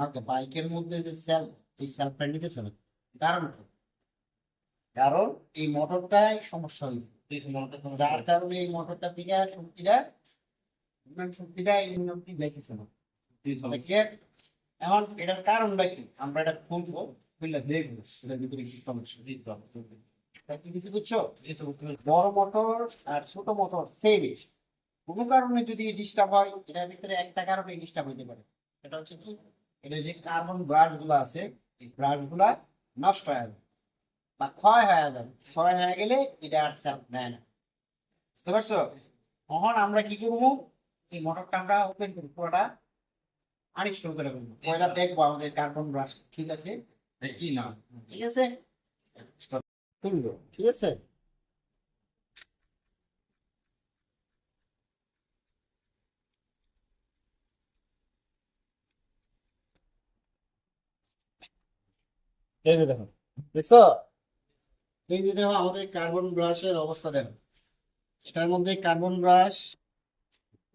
মার্কা বাইকের মধ্যে যে সেল এই সেলফটা নিতেছে না। কারণ কি? কারণ এই মোটরটাই সমস্যা হয়েছে। যার কারণে এই মোটরটা থেকে শক্তিটা শক্তিটা ইউনিয়ন অব্দি যাইতেছে না। এখন এটার কারণটা কি? আমরা এটা খুলবো খুললে দেখব এটার ভিতরে কি সমস্যা। কিছু বুঝছ? বড় মোটর আর ছোট মোটর সেম কোনো কারণে যদি ডিস্টার্ব হয় এটার ভিতরে একটা কারণে ডিস্টার্ব হইতে পারে। এটা হচ্ছে কি? এটা যে কার্বন ব্রাশগুলো আছে এই ব্রাশগুলা নষ্ট হয়ে যাবে বা ক্ষয় হয়ে যাবে। ক্ষয় হয়ে গেলে এটা আর সেলফ নেয় না। বুঝতে পারছ? তখন আমরা কি করব? এই মোটরটা আমরা ওপেন করি পুরোটা আনইনস্টল করে ফেলব। পয়লা দেখব আমাদের কার্বন ব্রাশ ঠিক আছে? কি না। ঠিক আছে? তুলবো ঠিক আছে? এই যে দেখো দেখছ? এই যে দেখো আমাদের কার্বন ব্রাশের অবস্থা দেখো। এটার মধ্যে কার্বন ব্রাশ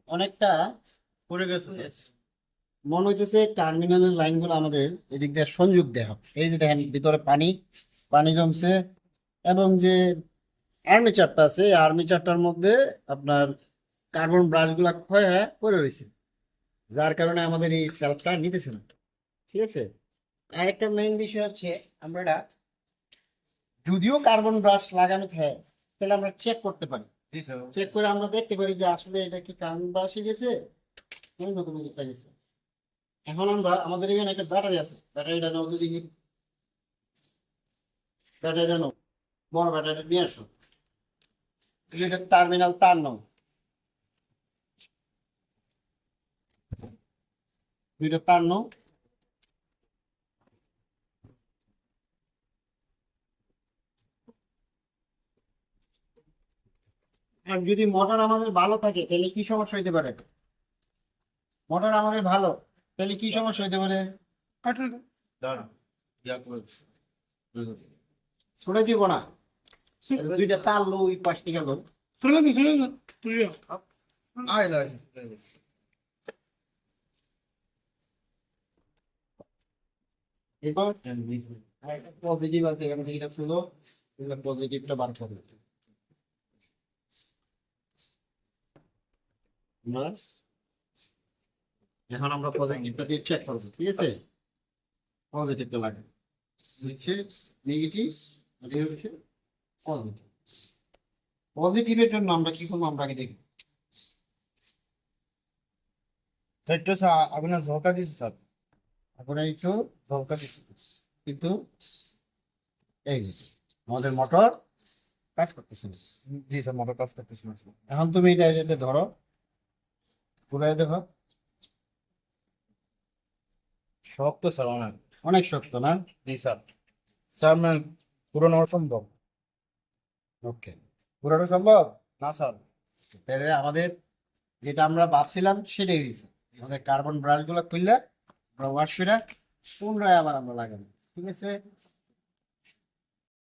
অনেকটা পড়ে গেছে মনে হইতেছে টার্মিনালের লাইনগুলো আমাদের এদিক দিয়ে সংযোগ দেওয়া। এই যে দেখেন ভিতরে পানি পানি জমছে এবং যে আর্মিচারটা আছে আর্মিচারটার মধ্যে আপনার কার্বন ব্রাশগুলা ক্ষয় হয়ে পড়ে রয়েছে যার কারণে আমাদের এই সেলফটা নিতেছে না। ঠিক আছে? আর একটা মেইন বিষয় হচ্ছে আমরা যদিও কার্বন ব্রাশ লাগানো থাকে তাহলে আমরা চেক করতে পারি। চেক করে আমরা দেখতে পারি যে আসলে এটা কি কার্বন ব্রাশে গেছে অন্য কোনো কোথা গেছে। এখন আমরা আমাদের এখানে একটা ব্যাটারি আছে ব্যাটারিটা নাও যদি ব্যাটারিটা নাও বড় ব্যাটারিটা নিয়ে আসো। এটা টার্মিনাল তার নাও। দুইটা তার নাও। যদি মোটর আমাদের ভালো থাকে তাহলে কি সমস্যা হইতে পারে? মোটর আমাদের ভালো তাহলে কি সমস্যা হইতে পারে? ছুড়ে দিব না দুইটা তার লো ওই পাশ থেকে লো। পজিটিভ আছে এখান থেকে এটা খুলো পজিটিভটা বার করবে এখন আমরা পজিটিভটা দিয়ে চেক করব ঠিক আছে পজিটিভটা লাগে হচ্ছে নেগেটিভ আর হচ্ছে পজিটিভ পজিটিভের জন্য আমরা কি করব? আমরা আগে দেখি। একটু স্যার আপনার ঝোঁকা দিচ্ছে স্যার। একটু ঝোঁকা দিচ্ছে কিন্তু এই আমাদের মোটর কাজ করতেছে জি স্যার মোটর কাজ করতেছে এখন তুমি এটা যেতে ধরো ঘুরাই দেখো। শক্ত স্যার অনেক। অনেক শক্ত না? জি স্যার। স্যার ম্যাম পুরোনো অসম্ভব ওকে। পুরোটা সম্ভব? না স্যার। তাহলে আমাদের যেটা আমরা ভাবছিলাম সেটাই হয়েছে। আমাদের কার্বন ব্রাশগুলো খুললে আমরা ওয়াশ করে পুনরায় আবার আমরা লাগাবো। ঠিক আছে?